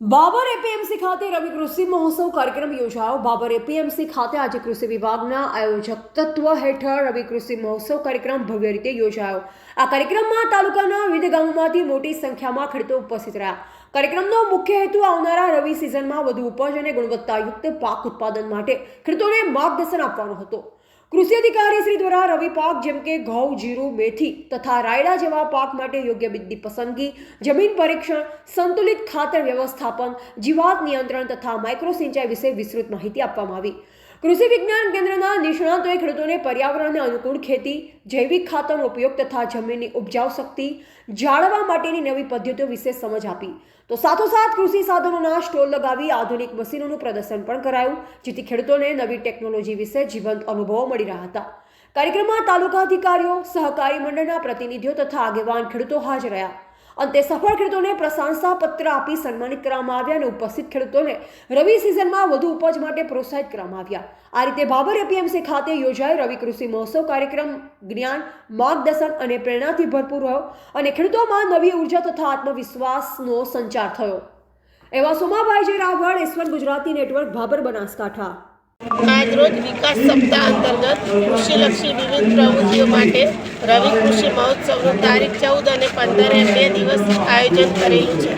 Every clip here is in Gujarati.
બાબર એપીએમસી ખાતે રવિ કૃષિ મહોત્સવ કાર્યક્રમ યોજાયો. બાબર એપીએમસી ખાતે આજે કૃષિ વિભાગના આયોજક તત્વ હેઠળ રવિ કૃષિ મહોત્સવ કાર્યક્રમ ભવ્ય રીતે યોજાયો. આ કાર્યક્રમમાં તાલુકાના વિવિધ ગામોમાંથી મોટી સંખ્યામાં ખેડૂતો ઉપસ્થિત રહ્યા. કાર્યક્રમનો મુખ્ય હેતુ આવનારા રવિ સિઝનમાં વધુ ઉપજ અને ગુણવત્તાયુક્ત પાક ઉત્પાદન માટે ખેડૂતોને માર્ગદર્શન આપવાનો હતો. કૃષિ અધિકારી શ્રી દ્વારા રવિ પાક જેમ કે ઘઉં, જીરું, મેથી તથા રાયડા જેવા પાક માટે યોગ્ય બીજની પસંદગી, જમીન પરીક્ષણ, સંતુલિત ખાતર વ્યવસ્થાપન, જીવાત નિયંત્રણ તથા માઇક્રો સિંચાઈ વિશે વિસ્તૃત માહિતી આપવામાં આવી. કૃષિ વિજ્ઞાન કેન્દ્રના નિષ્ણાતોએ ખેડૂતોને પર્યાવરણને અનુકૂળ ખેતી, જૈવિક ખાતરનો ઉપયોગ તથા જમીનની ઉપજાઉ શક્તિ જાળવવા માટેની નવી પદ્ધતિઓ વિશે સમજ આપી. તો સાથોસાથ કૃષિ સાધનોના સ્ટોલ લગાવી આધુનિક મશીનોનું પ્રદર્શન પણ કરાયું, જેથી ખેડૂતોને નવી ટેકનોલોજી વિશે જીવંત અનુભવો મળી રહ્યા હતા. કાર્યક્રમમાં તાલુકા અધિકારીઓ, સહકારી મંડળના પ્રતિનિધિઓ તથા આગેવાન ખેડૂતો હાજર રહ્યા. અંતે સફળ ખેડૂતોને પ્રશંસા પત્ર આપી સન્માનિત કરવામાં આવ્યા અને ઉપસ્થિત ખેડૂતોને રવિ સિઝનમાં વધુ ઉપજ માટે પ્રોત્સાહિત કરવામાં આવ્યા. આ રીતે બાબર એપીએમસી ખાતે યોજાયેલ રવિ કૃષિ મહોત્સવ કાર્યક્રમ. જ્ઞાન, માર્ગદર્શન અને પ્રેરણાથી ભરપૂર રહ્યો અને ખેડૂતોમાં નવી ઊર્જા તથા આત્મવિશ્વાસનો સંચાર થયો. એવા સોમાભાઈ જે રાવળ ઈશ્વર ગુજરાતી નેટવર્ક ભાબર બનાસકાંઠા. આજરોજ વિકાસ સપ્તાહ અંતર્ગત કૃષિલક્ષી વિવિધ પ્રવૃત્તિઓ માટે રવિ કૃષિ મહોત્સવનું તારીખ ચૌદ અને પંદરે બે દિવસ આયોજન કરેલું છે,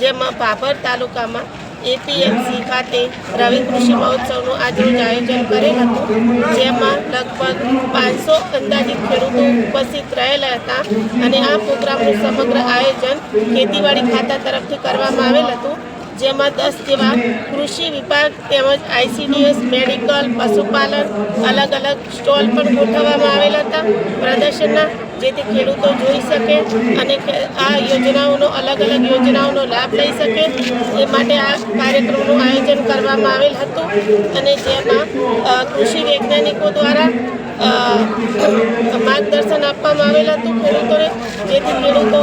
જેમાં ભાભર તાલુકામાં એપીએમસી ખાતે રવિ કૃષિ મહોત્સવનું આજરોજ આયોજન કરેલ હતું, જેમાં લગભગ પાંચસો અંદાજિત ખેડૂતો ઉપસ્થિત રહેલા હતા અને આ પ્રોગ્રામનું સમગ્ર આયોજન ખેતીવાડી ખાતા તરફથી કરવામાં આવેલ હતું. જેમાં દસ જેવા કૃષિ વિભાગ તેમજ આઈસીડીએસ, મેડિકલ, પશુપાલન અલગ અલગ સ્ટોલ પણ ગોઠવવામાં આવેલ હતા. પ્રદર્શનના જેથી ખેડૂતો જોઈ શકે અને આ યોજનાઓનો અલગ અલગ યોજનાઓનો લાભ લઈ શકે. એ માટે આ કાર્યક્રમનું આયોજન કરવામાં આવેલ હતું અને જેમાં કૃષિ વૈજ્ઞાનિકો દ્વારા માર્ગદર્શન આપવામાં આવેલ હતું ખેડૂતોને જેથી ખેડૂતો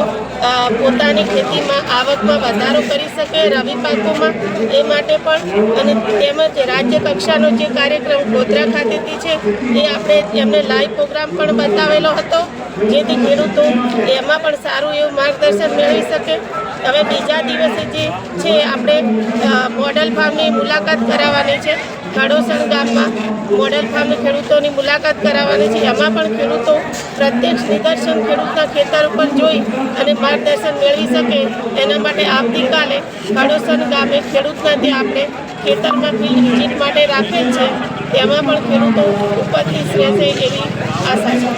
પોતાની ખેતીમાં આવકમાં વધારો કરી શકે, રવિ પાકોમાં, એ માટે પણ, અને તેમજ રાજ્ય કક્ષાનો જે કાર્યક્રમ ગોધરા ખાતેથી છે, એ આપણે એમને લાઈવ પ્રોગ્રામ પણ બતાવેલો હતો, જેથી ખેડૂતો એમાં પણ સારું એવું માર્ગદર્શન મેળવી શકે હવે બીજા દિવસે જે છે, આપણે મોડલ ફાર્મની મુલાકાત કરાવવાની છે. ખડોસણ ગામમાં મોડલ ફાર્મની ખેડૂતોની મુલાકાત કરાવવાની છે. એમાં પણ ખેડૂતો પ્રત્યક્ષ નિદર્શન ખેડૂતના ખેતર ઉપર જોઈ અને માર્ગદર્શન મેળવી શકે. એના માટે આવતીકાલે ખડોસણ ગામે ખેડૂતના ત્યાં આપણે ખેતરમાં ફિલ્ડ વિઝિટ માટે રાખેલ છે. તેમાં પણ ખેડૂતો ઉપસ્થિત રહેશે એવી આશા છે.